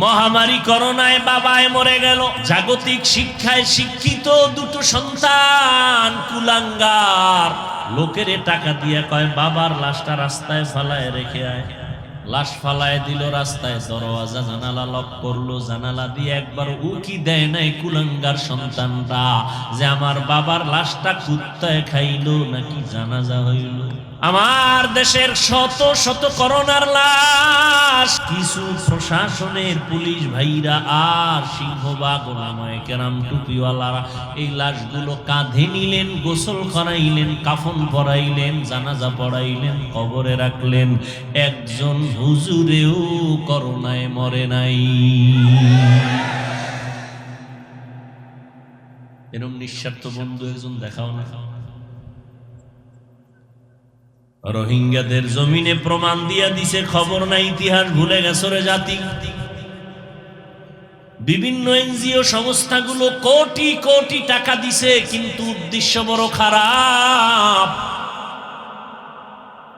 মহামারী করোনায় বাবায় মরে গেল। জাগতিক শিক্ষায় শিক্ষিত দুটো সন্তান, কুলাঙ্গার। লোকের টাকা দিয়ে কয়, বাবার লাশটা রাস্তায় ফালায় রেখে আয়। লাশ ফালায় দিল রাস্তায়, দরওয়াজা জানালা লক করল। জানালা দিয়ে একবার উকি দেয় নাই কুলাঙ্গার সন্তানরা, যে আমার বাবার লাশটা কুত্তায় খাইলো, নাকি জানাজা হইল। আমার দেশের শত শত করোনার লাশ। কিছু প্রশাসনের পুলিশ ভাইরা আর সিংহবাগ ওলামায়ে কেরাম, টুপিওয়ালারা এই লাশগুলো কাঁধে নিলেন, গোসল করাইলেন, কাফন পরাইলেন, জানাজা পড়াইলেন, কবরে রাখলেন। একজন হুজুরেও করোনায় মরে নাই। এরম নিঃস্বার্থ বন্ধু একজন দেখাও না। রোহিঙ্গাদের জমিনে প্রমাণ দিয়া দিছে, খবর নাই ইতিহাস ভুলে গেছে রে জাতি। বিভিন্ন এনজিও সংস্থাগুলো কোটি কোটি টাকা দিছে, কিন্তু উদ্দেশ্য বড় খারাপ।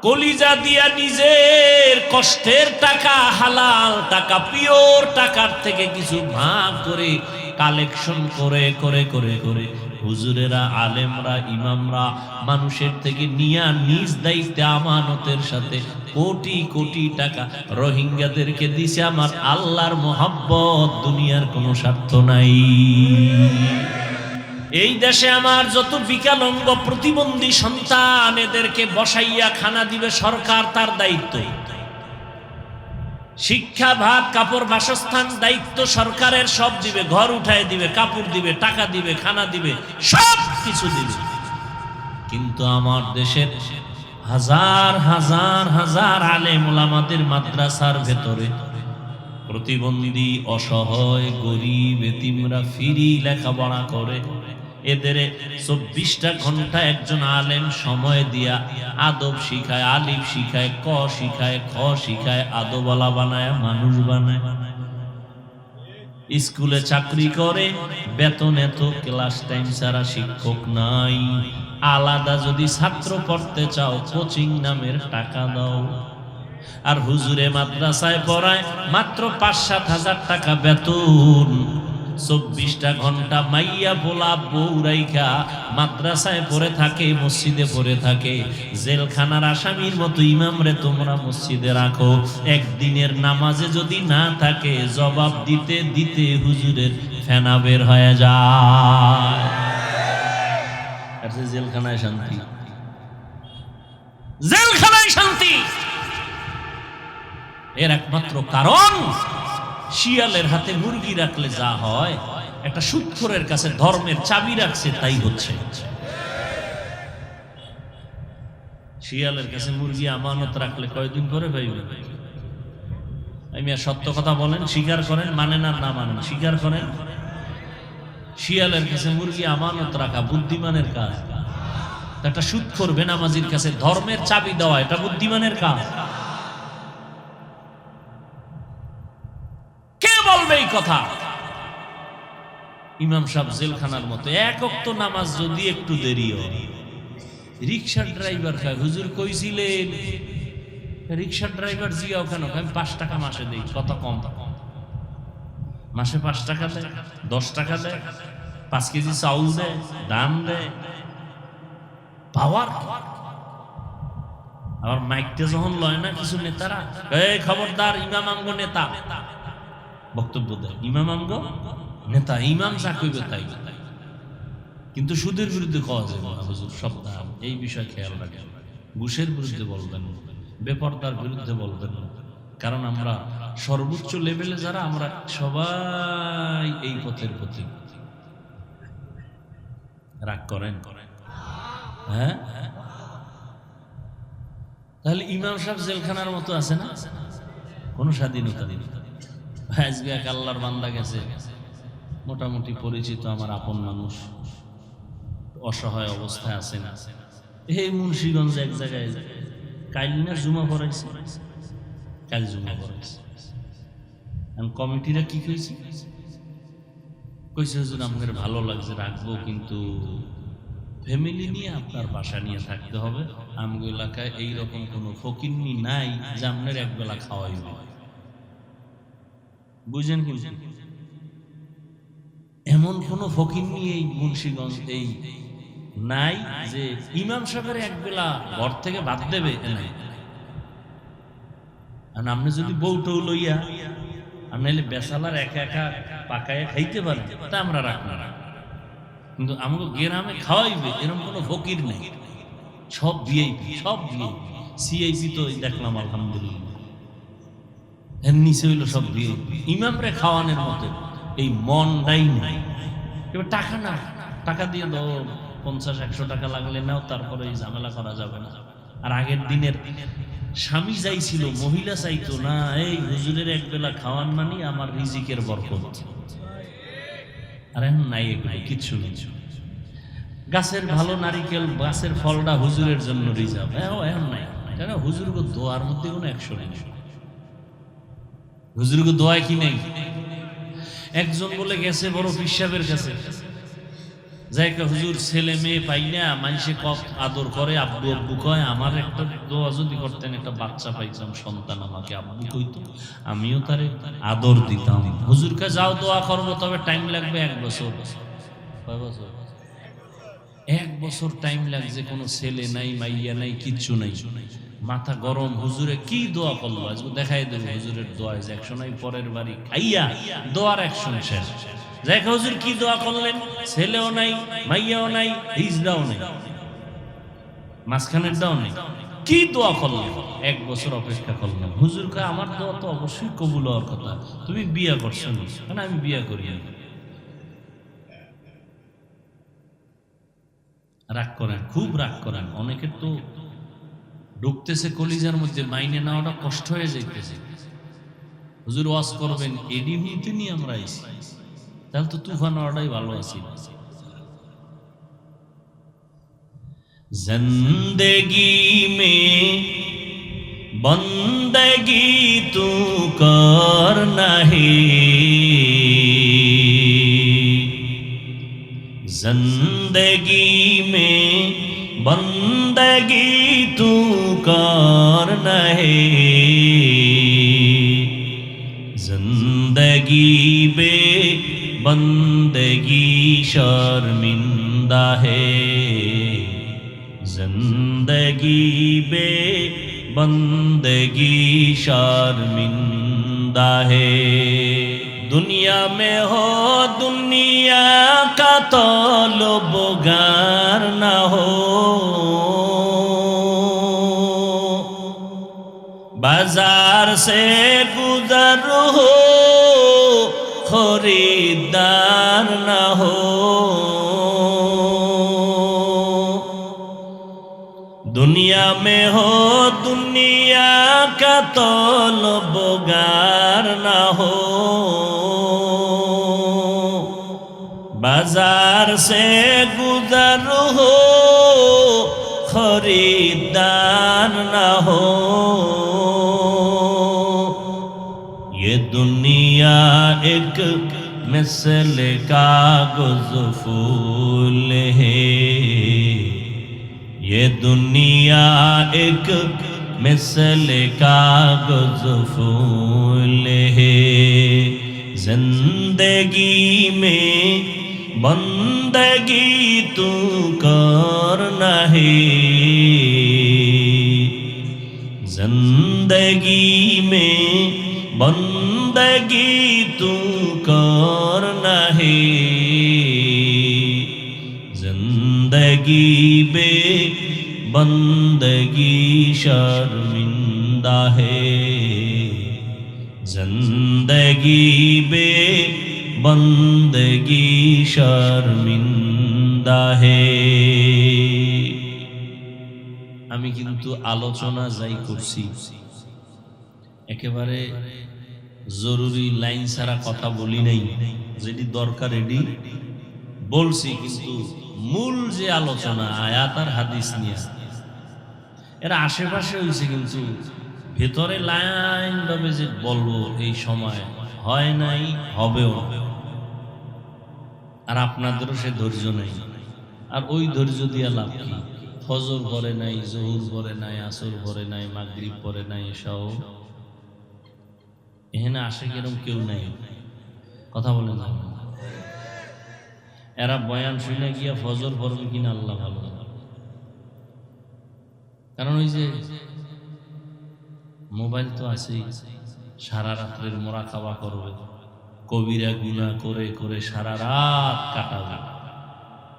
কলিজা দিয়া নিজের কষ্টের টাকা, হালাল টাকা, পিওর টাকার থেকে কিছু ভাগ করে কালেকশন করে করে করে করে। হুজুরেরা, আলেমরা, ইমামরা, মানুষের থেকে নিয়া নিজ দায়িত্বে আমানতের সাথে কোটি কোটি টাকা রোহিঙ্গাদেরকে দিছে আমার আল্লাহর মোহাব্বত, দুনিয়ার কোনো স্বার্থ নাই। এই দেশে আমার যত বিকলাঙ্গ প্রতিবন্ধী সন্তান এদেরকে বসাইয়া খানা দিবে সরকার, তার দায়িত্ব। শিক্ষা ভাত কাপড় বাসস্থান, দায়িত্ব সরকারের সব দিবে, ঘর উঠায় দিবে, কাপড় দিবে, টাকা দিবে, খানা দিবে, সব কিছু দিবে। কিন্তু আমার দেশের হাজার হাজার হাজার আলেম ওলামাদের মাদ্রাসার ভেতরে প্রতিবন্ধী, অসহায়, গরিব, এতিমরা ফিরি লেখাপড়া করে। এদের চব্বিশটা ঘণ্টা একজন আলেম সময় দিয়া আদব শিখায়, আলিফ শিখায়, ক শিখায়, খ শিখায় আদবলা বানায়, মানুষ বানায়। স্কুলে চাকরি করে, বেতন এত, ক্লাস টাইম ছাড়া শিক্ষক নাই। আলাদা যদি ছাত্র পড়তে চাও, কোচিং নামের টাকা দাও। আর হুজুরে মাদ্রাসায় পড়ায় মাত্র পাঁচ সাত হাজার টাকা বেতন। চব্বিশটা ঘণ্টা মাইয়া পোলা বৌরাইখা মাদ্রাসায় পড়ে থাকে, মসজিদে পড়ে থাকে। জেলখানার আসামির মতো ইমামরে তোমরা মসজিদে রাখো। একদিনের নামাজে যদি না থাকে, জবাব দিতে দিতে হুজুরের ফেনা বের হয়ে যায়। জেলখানায় শান্তি। জেলখানায় শান্তি। এর একমাত্র কারণ শিয়ালের হাতে মুরগি রাখলে যা হয়, একটা সুৎখরের কাছে ধর্মের চাবি রাখছে, তাই হচ্ছে। শিয়ালের কাছে মুরগি আমানত রাখলে কয়দিন পরে পাইবে আমি আর সত্য কথা বলেন, স্বীকার করেন মানেন আর না মানেন, স্বীকার করেন। শিয়ালের কাছে মুরগি আমানত রাখা বুদ্ধিমানের কাজ। একটা সুৎখর বেনামাজির কাছে ধর্মের চাবি দেওয়া, এটা বুদ্ধিমানের কাজ। কে বলবে এই কথা। ইমাম সাহেব জেলখানার মতো এক অক্ত নামাজ যদি একটু দেরি হয় রিক্সার ড্রাইভার খায় হুজুর কইছিলেন রিক্সার ড্রাইভার জিগাও কেন? আমি পাঁচ টাকা মাসে দেই, কত কম? মাসে পাঁচ টাকা দেয়, দশ টাকা দেয়, পাঁচ কেজি চাউল দেয় দাম দেয়। পাওয়ার আবার মাইকটা যখন লয় না কিছু নেতারা, এই খবরদার, ইমাম আঙ্গ নেতা বক্তব্য দেয়। ইমাম আঙ্গ নেতা, ইমাম যা কইবে তাই। কিন্তু সুদের বিরুদ্ধে কওয়া যাবে না, হুজুর দাম এই বিষয়ে খেয়াল রাখেন। ঘুষের বিরুদ্ধে বলবেন, বেপরদার বিরুদ্ধে বলবেন। কারণ আমরা সর্বোচ্চ লেভেলে যারা, আমরা সবাই এই পথের প্রতি রাগ করেন? হ্যাঁ? তাহলে ইমাম সাহেব জেলখানার মতো আছে না? কোনো স্বাধীনতা আজকে এক আল্লাহর বান্দা গেছে। মোটামুটি পরিচিত আমার আপন মানুষ। অসহায় অবস্থায় আছে না। এই মুন্সিগঞ্জ এক জায়গায় কাইল না জুমা পড়াইছে? কাল জুমা পড়াইছে। কমিটিরা কি কইছে? কইছে, হুজুর, আমাদের ভালো লাগছে, রাখব, কিন্তু ফ্যামিলি নিয়ে আপনার বাসা নিয়ে থাকতে হবে। আমগো এলাকায় এইরকম কোনো ফকিন্নি নাই যে আপনার একবেলা খাওয়াইবে। বুঝেন কি এমন কোন ফকির নিয়ে এই মুন্সিগঞ্জ, এই নাই যে ইমাম সাহেবের এক বেলা ঘর থেকে ভাত দেবে নাই আর আপনি যদি বউটৌ লইয়া নাইলে বেসালার একা একা পাকায় খাইতে পারেন, তা আমরা রাখব না। কিন্তু আমাকে গ্রামে খাওয়াইবে এরকম কোনো ফকির নেই। সব ভিআইপি সব ভিআইপি। সিআইপি তো দেখলাম, আলহামদুলিল্লাহ। এর নিচে হইল সব ভিআইপি ইমামরে খাওয়ানোর মতো। এই মনটাই নাই। এবার টাকা না, টাকা দিয়ে দাও, পঞ্চাশ, একশো টাকা লাগলে নাও, তারপরে এই ঝামেলা করা যাবে না। আর আগের দিনের স্বামী চাইছিল, মহিলা চাইতো, না, এই হুজুরের এক বেলা খাওয়ান মানি, আমার রিজিকের বরকত। আর এখন নাই এগুলো, কিচ্ছু নেই। গাছের ভালো নারিকেল, গাছের ফলটা হুজুরের জন্য রিজার্ভ। এখন নাই। কেন? হুজুর গো দোয়ার মধ্যে কোনো একশো নেই। হুজুর গো দোয়ায় কি নেই? একজন বলে গেছে বড় পিসাবের কাছে, যাইকা হুজুর ছেলে মেয়ে পাই না মানুষে কত আদর করে, আব্বু আব্বু কয়, আমার একটা দোয়া যদি করতেন, একটা বাচ্চা পাইতাম, সন্তান আমাকে আব্বু কইতো, আমিও তারে আদর দিতাম। হুজুরকে যাও দোয়া করব, তবে টাইম লাগবে এক বছর। কয় বছর? এক বছর টাইম লাগছে, কোনো ছেলে নাই, মাইয়া নাই, কিচ্ছু নাই। মাথা গরম, হুজুরে কি দোয়া করল? দেখাই দেবে হুজুরের দোয়া যে একশো নাই পরের বাড়ি খাইয়া দোয়ার একশন শেষ। দেখ হুজুর কি দোয়া করলেন? ছেলেও নাই, মাইয়াও নাই, হিজড়াও নাই। মাঝখানের দাও নেই। কি দোয়া করলেন? এক বছর অপেক্ষা করলাম হুজুর কয়, আমার দোয়া তো অবশ্যই কবুল হওয়ার কথা। তুমি বিয়ে করছ না? কেন আমি বিয়ে করি রাগ করেন, খুব রাগ করেন। অনেকের তো ঢুকতেছে কলিজার মধ্যে, মাইনে নেওয়াটা কষ্ট হয়ে যাইতেছে। হুজুর ওয়াজ করবেন, এডি মুহূর্তে নিয়ে আমরা আইসি তাহলে তো তুফা নেওয়াটাই ভালো আছি। জিন্দগি মে বন্দগি তু কর নাহি। জিন্দগি মে বন্দগি তু कर नहीं जिंदगी बे बंदगी शर्मिंदा है जिंदगी बे बंदगी शर्मिंदा है दुनिया में हो दुनिया का तो लोबगार न हो बाजार से गुजर हो खरीदार न हो दुनिया में हो दुनिया का तौलबगार न हो बाजार से गुजर हो खरीदार न हो एक मिसल कागज़ फूल है। ये दुनिया एक मिसल कागज़ फूल है। ज़िंदगी में बंदगी तू कर नहीं ज़िंदगी में بندگی বে بندگی শর্মিন্দা হে। زندگی বে بندگی শর্মিন্দা হে। আমি কিন্তু আলোচনা যাই করছি। একেবারে জরুরি লাইন ছাড়া কথা বলি নাই। যেটি দরকার এটি বলছি কিন্তু মূল যে আলোচনা, আয়াত আর হাদিস নিয়ে। এরা আশেপাশে হয়েছে কিন্তু ভেতরে লাইন ভাবে যে বলব, এই সময় হয় নাই, হবেও আর আপনাদেরও সে ধৈর্য নেই। আর ওই ধৈর্য দিয়ে লাভ কি? ফজর পরে নাই, জহুর পরে নাই, আসর পরে নাই, মাগরিব পরে নাই এসব এখানে আসে কিরম কেউ নাই। কথা বলে না। এরা বয়ান শুনে গিয়া ফজর পড়বে কিনা আল্লাহ ভালো কারণ ওই যে মোবাইল তো আছেই, সারা রাত্রের মোরা খাওয়া করবে। কবিরা গুণা করে করে সারা রাত কাটাবে।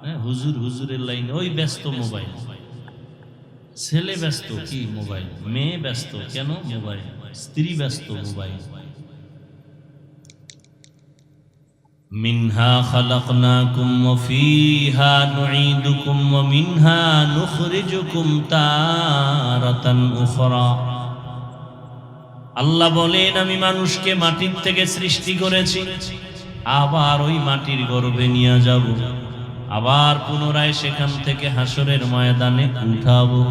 হ্যাঁ হুজুর হুজুরের লাইনে ওই ব্যস্ত মোবাইল। ছেলে ব্যস্ত কি মোবাইল? মেয়ে ব্যস্ত কেন? মোবাইল। স্ত্রী ব্যস্ত মোবাইল। منها خلقناكم وفيها نعيدكم ومنها نخرجكم تارة أخرى আল্লাহ বলেন আমি মানুষকে মাটির থেকে সৃষ্টি করেছি আবার ওই মাটির গর্ভে নিয়ে যাব আবার পুনরায় সেখান থেকে হাসরের ময়দানে উঠাবো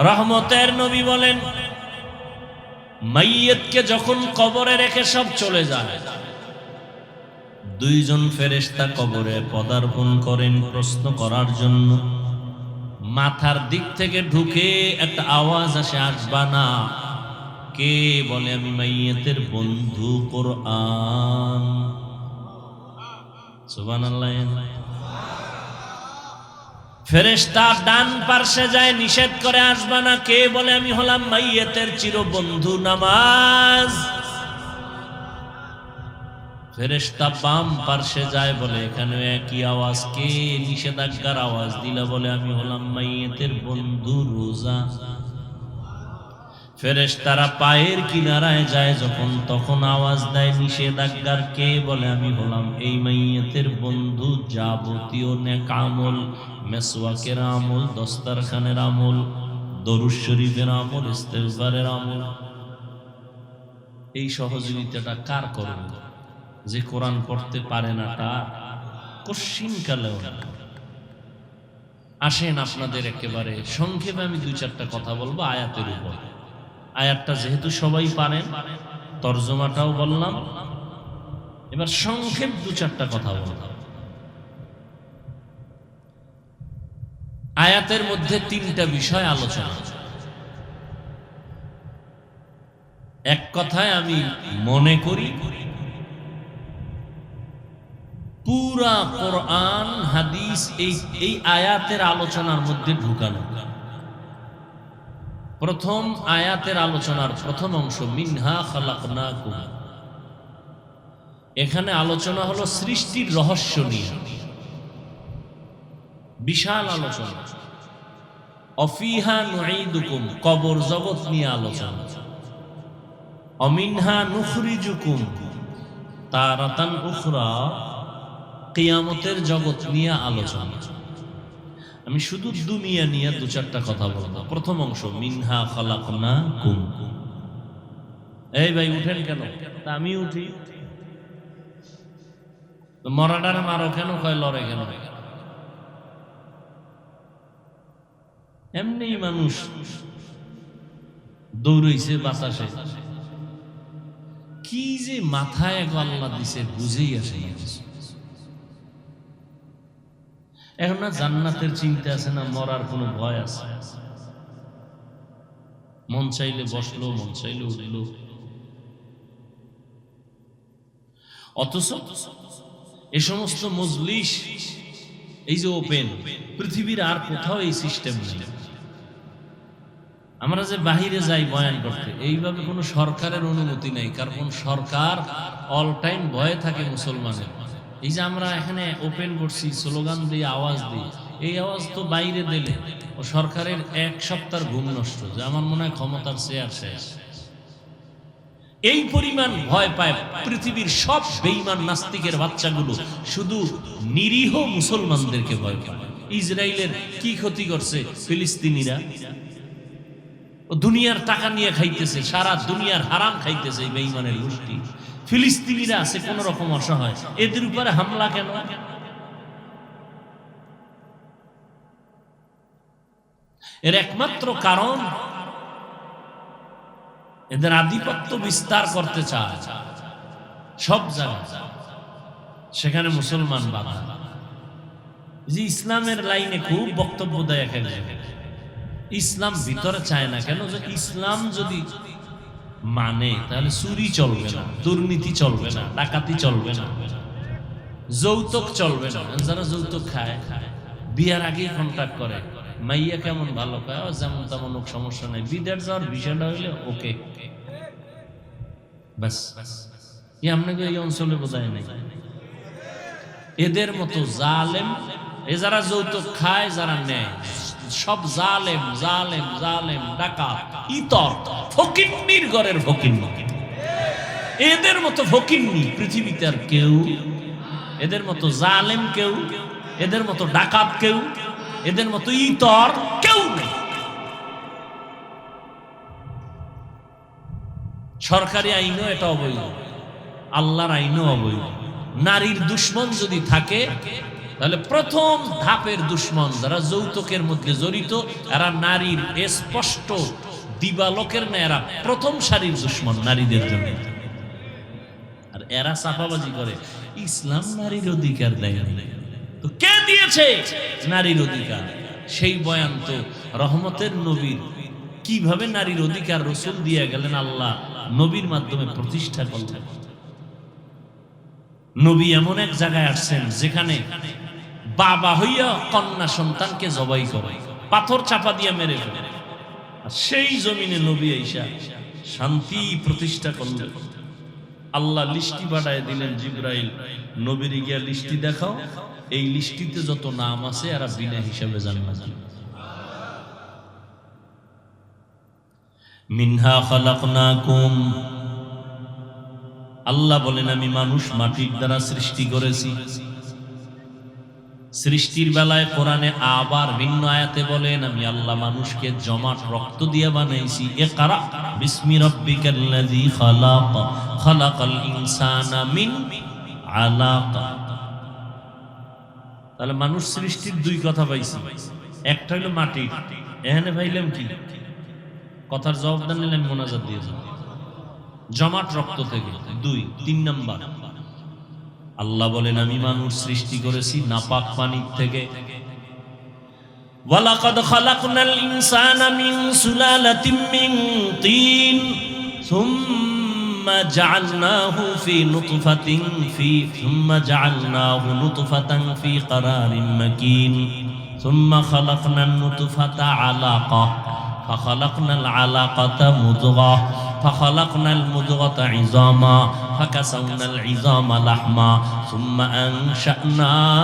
রহমতের নবী বলেন মাইয়েতকে যখন কবরে রেখে সব চলে যায় দুইজন ফেরেশতা কবরে পদার্পণ করেন প্রশ্ন করার জন্য। মাথার দিক থেকে ঢুকে একটা আওয়াজ আসে, আসবা না। কে বলে আমি মাইয়েতের বন্ধু কোরআন। ফেরেশতা ডান পার্শ্বে যায়, নিষেধ করে, আসবা না। কে বলে, আমি হলাম মাইয়েতের চির বন্ধু নামাজ। ফেরেশতা বাম পার্শ্বে যায় বলে, এখানে একই আওয়াজ কে? নিষেধাজ্ঞার আওয়াজ দিলা বলে, আমি হলাম মাইয়েতের বন্ধু রোজা। ফেরেশতারা পায়ের কিনারায় যায় যখন, তখন আওয়াজ দেয়, নিষেধাজ্ঞার কে? বলে, আমি হলাম এই মাইয়েতের বন্ধু যাবতীয় নেক আমল মেসওয়াকের আমল, দস্তারখানের আমল, দরুদ শরীফের আমল, ইস্তেগফারের আমল। এই সহযোগিতাটা কার করবে যে কোরআন পড়তে পারে না তার কশিন কালেও আসেন আপনাদের একেবারে সংক্ষেপে আমি দুই চারটা কথা বলব আয়াতের উপর। আয়াতটা যেহেতু সবাই পারেন, তর্জমাটাও বললাম। এবার সংক্ষেপ দু চারটা কথা বললাম আয়াতের মধ্যে তিনটা বিষয় আলোচনা। এক কথায় আমি মনে করি পুরা কোরআন, হাদিস, এই এই আয়াতের আলোচনার মধ্যে ঢুকানো প্রথম আয়াতের আলোচনার প্রথম অংশ, মিনহা খালাকনাকুম। এখানে আলোচনা হলো সৃষ্টির রহস্য নিয়ে। বিশাল আলোচনা। অফিহা নুঈদুকুম, কবর জগৎ নিয়ে আলোচনা। অমিনহা নুখরিজুকুম, তারাতান উখরা। কিয়ামতের জগৎ নিয়ে আলোচনা। আমি শুধু দুনিয়া নিয়ে দু চারটা কথা বলব প্রথম অংশ, মিনহা খালাকনা কুম এই ভাই, উঠেন কেন? আমি উঠি। মরাডারে মারো কেন? কয়, লড়ে কেন? এমনি মানুষ দৌড়ইছে বাতাসে। কি যে মাথায় এক আল্লাহ দিছে, বুঝেই আসে এখন না জান্নাতের চিন্তা আছে না, মরার কোনো ভয় আছে? মন চাইলে বসল, মন চাইলে উঠল। অথচ এ সমস্ত মজলিস, এই যে ওপেন, পৃথিবীর আর কোথাও এই সিস্টেম নেই। আমরা যে বাহিরে যাই বয়ান করতে, এইভাবে কোনো সরকারের অনুমতি নেই, কারণ সরকার অল টাইম ভয়ে থাকে মুসলমানের। এই যে আমরা এখানে ওপেন করছি স্লোগান দিয়ে আওয়াজ দিই, এই আওয়াজ তো বাইরে দিলে ও সরকারের এক সপ্তাহ ঘুম নষ্ট, যে আমার মনে হয় ক্ষমতার চেয়ার শেষ এই পরিমাণ ভয় পায় পৃথিবীর সব বেইমান নাস্তিকের বাচ্চাগুলো, শুধু নিরীহ মুসলমানদেরকে ভয় পায়। ইসরায়েলের কি ক্ষতি করছে ফিলিস্তিনিরা? দুনিয়ার টাকা নিয়ে খাইতেছে, সারা দুনিয়ার হারাম খাইতেছে এই বেইমানের গোষ্ঠী ফিলিস্তিনিরা আছে, কোন রকম অসহায় এদের উপরে হামলা কেন? এর একমাত্র কারণ এদের আধিপত্য বিস্তার করতে চায়। সব জায়গায় সেখানে মুসলমান বাধা। যে ইসলামের লাইনে খুব বক্তব্য দেয় এক ইসলাম ভিতরে চায় না কেন? যে ইসলাম যদি মানে তাহলে চুরি চলবে না, দুর্নীতি চলবে না, ডাকাতি চলবে না। যৌতুক চলবে না। যারা যৌতুক খায়, বিয়ার আগেই কন্ট্যাক্ট করে, মাইয়া কেমন ভালো পায় যেমন তেমন হোক সমস্যা নাই। বিদেশ যাওয়ার বিষয়টা হইলে ওকে। ব্যাস। এই আপনাকে এই অঞ্চলে বোঝায় নাই। এদের মতো জালেম, এ যারা যৌতুক খায়, যারা নেয়। সব জালেম জালেম জালেম ডাকা ইতর, ফকিন্নির ঘরের ফকিন্নি। এদের মতো ফকিন্নি পৃথিবীতে আর কেউ, এদের মতো জালেম কেউ, এদের মতো ডাকাত কেউ, এদের মতো ইতর কেউ নেই। সরকারি আইনও এটা অবৈধ, আল্লাহর আইনও অবৈধ। নারীর দুশ্মন যদি থাকে তাহলে প্রথম ধাপের দুশ্মন যারা যৌতুকের মধ্যে জড়িত, এরা নারীর স্পষ্ট দিবালোকের না, এরা প্রথম সারির দুশ্মন নারীদের জন্য। আর এরা চাপাবাজি করে, ইসলাম নারীর অধিকার দেয়। তো কে দিয়েছে নারীর অধিকার? সেই বয়ান তো রহমতের নবীর। কীভাবে নারীর অধিকার রসুল দিয়ে গেলেন আল্লাহ নবীর মাধ্যমে প্রতিষ্ঠা করলেন? নবী এমন এক জায়গায় আসছেন যেখানে বাবা হইয়া কন্যা সন্তানকে জবাই করে, পাথর চাপা দিয়ে মেরে সেই জমিনে নবী আইসা শান্তি প্রতিষ্ঠা করলেন। আল্লাহ লিস্টি পাঠায় দিলেন, জিব্রাইল, নবীর গিয়া লিস্টি দেখাও। এই লিস্টিতে যত নাম আছে, এরা বিনা হিসাবে জান্নাত মিনহা খালাকনাকুম আল্লাহ বলেন, আমি মানুষ মাটির দ্বারা সৃষ্টি করেছি। সৃষ্টির বেলায় কোরআনে আবার ভিন্ন আয়াতে বলেন, আমি আল্লাহ মানুষকে জমাট রক্ত দিয়ে বানাইছি। এ কারা? বিসমি রব্বিকাল্লাযী খালাক। খালাকাল ইনসানা মিন আলাকা। তাহলে মানুষ সৃষ্টির দুই কথা পাইছি। একটা হলো মাটি। এখানে ভাইলাম কি? কথার জবাব দেন নিলেন মোনাজাত দিয়ে যান। জমাট রক্ত থেকে দুই, তিন নাম্বার। আল্লাহ বলেন, আমি মানুষ সৃষ্টি করেছি নাপাক পানির থেকে। ওয়ালাকাদ সুম্মা فخلقنا العلاقة مضغة فخلقنا المضغة عظاما فكسونا العظام لحما ثم أنشأناهم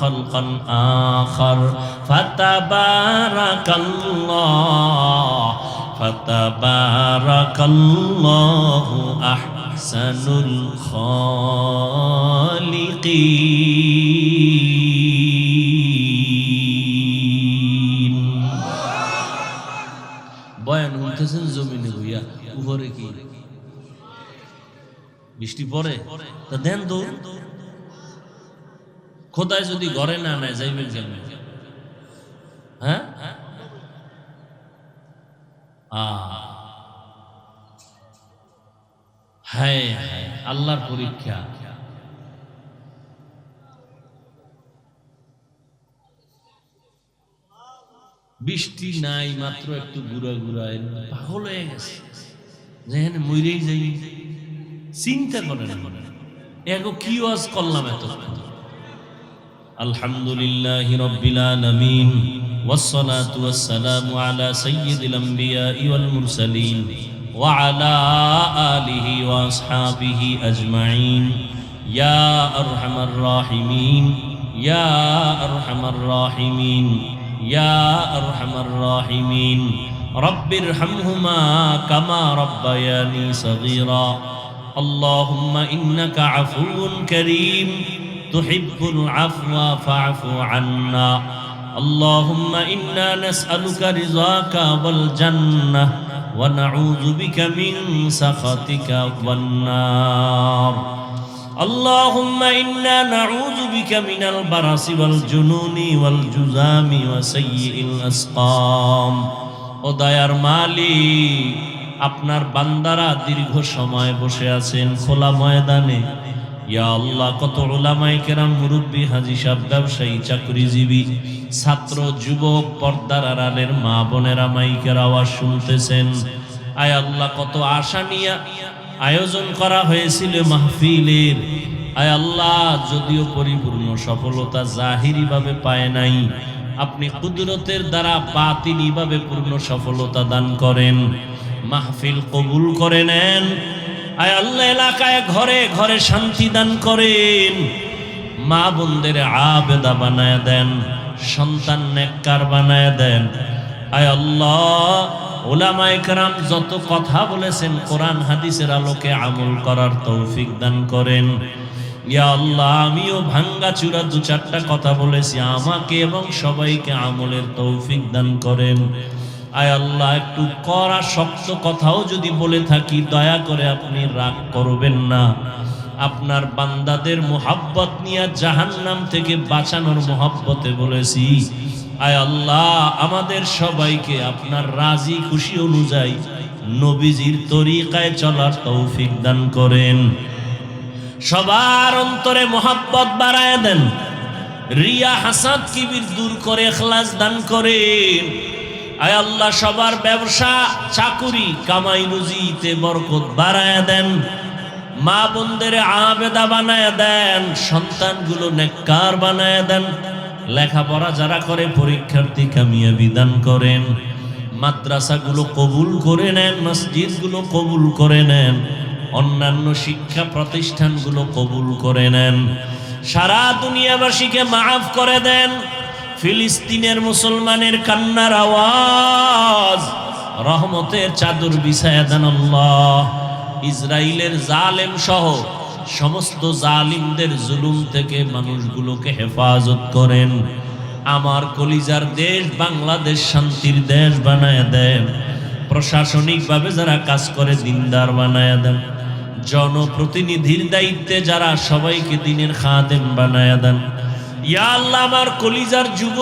خلقا آخر. فتبارك الله فتبارك الله أحسن الخالقين. উঠতেছেন জমিনে হইয়া, উপরে কি? বৃষ্টি পড়ে? তা দেন তো। খোদায় যদি ঘরে না নেয়, যাইবেন কেন হ্যাঁ? হ্যাঁ হ্যাঁ আল্লাহর পরীক্ষা। বৃষ্টি নাই মাত্র একটু গুড়া গুড়া পাগল হয়ে গেছে যেখানে মরেই যাই চিন্তা করেন এগো কি ওয়াজ করলাম এত আলহামদুলিল্লাহ রব্বিল আলামিন والصلاة والسلام على سيد الأنبياء والمرسلين وعلى آله وأصحابه أجمعين يا أرحم الراحمين يا أرحم الراحمين يا أرحم الراحمين رب ارحمهما كما ربياني صغيرا اللهم إنك عفو كريم تحب العفو فاعف عنا اللهم إنا نسألك رضاك والجنة ونعوذ بك من سخطك والنار اللهم إنا نعوذ بك من البرص والجنون والجذام وسيء الأسقام ও দয়ার মালিক আপনার বান্দারা দীর্ঘ সময় বসে আছেন খোলা ময়দানে ইয়া আল্লাহ কত ওলামাই কেরাম মুরব্বী হাজি সাহেব ব্যবসায়ী চাকরিজীবী ছাত্র যুবক পর্দার আড়ালের মা বোনেরা মাইকের আওয়াজ শুনতেছেন আয় আল্লাহ কত আশা নিয়ে আয়োজন করা হয়েছিল মাহফিলের। আয় আল্লাহ, যদিও পরিপূর্ণ সফলতা জাহিরিভাবে পায় নাই, আপনি কুদরতের দ্বারা বাতিনিভাবে পূর্ণ সফলতা দান করেন, মাহফিল কবুল করে নেন। আয় আল্লাহ, এলাকায় ঘরে ঘরে শান্তি দান করেন, মা বোনদের আবেদা বানায় দেন, সন্তান নেককার বানায় দেন। আয় আল্লাহ ওলামায়ে কেরাম যত কথা বলেছেন, কোরআন হাদিসের আলোকে আমল করার তৌফিক দান করেন। ইয়া আল্লাহ, আমিও ভাঙ্গা চূড়া দু চারটা কথা বলেছি, আমাকে এবং সবাইকে আমলের তৌফিক দান করেন। আয় আল্লাহ, একটু কড়া শক্ত কথাও যদি বলে থাকি, দয়া করে আপনি রাগ করবেন না। আপনার বান্দাদের মোহাব্বত নিয়ে জাহান্নাম থেকে বাঁচানোর মোহাব্বতে বলেছি। আয় আল্লাহ, আমাদের সবাইকে আপনার রাজি খুশি অনুযায়ী নবীজির তরিকায় চলার তৌফিক দান করেন। সবার অন্তরে মোহাব্বত বাড়ায় দেন। রিয়া হাসাদ কিবির দূর করে এখলাস দান করেন। আয় আল্লাহ, সবার ব্যবসা, চাকুরি, কামাই রুজিতে বরকত বাড়ায় দেন। মা বোনদের আবেদা বানায় দেন, সন্তানগুলো নেককার বানায় দেন। লেখাপড়া যারা করে, পরীক্ষার্থী কামিয়া বিধান করেন। মাদ্রাসাগুলো কবুল করে নেন, মসজিদগুলো কবুল করে নেন, অন্যান্য শিক্ষা প্রতিষ্ঠানগুলো কবুল করে নেন। সারা দুনিয়াবাসীকে মাফ করে দেন। ফিলিস্তিনের মুসলমানের কান্নার আওয়াজ, রহমতের চাদর বিছায়া দেন আল্লাহ। ইসরায়েলের জালেম সহ সমস্ত জালিমদের জুলুম থেকে মানুষগুলোকে হেফাজত করেন। আমার কলিজার দেশ বাংলাদেশ শান্তির দেশ বানায় দেন। প্রশাসনিকভাবে যারা কাজ করে, দিনদার বানায় দেন। জনপ্রতিনিধির দায়িত্বে যারা, সবাইকে দিনের খাদেম বানায় দেন। ইয়া আল্লাহ, আমার কলিজার যুব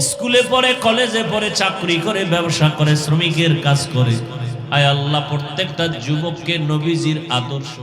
স্কুলে পড়ে, কলেজে পড়ে, চাকরি করে, ব্যবসা করে, শ্রমিকের কাজ করে। আয় আল্লাহ প্রত্যেকটা যুবককে নবীজির আদর্শ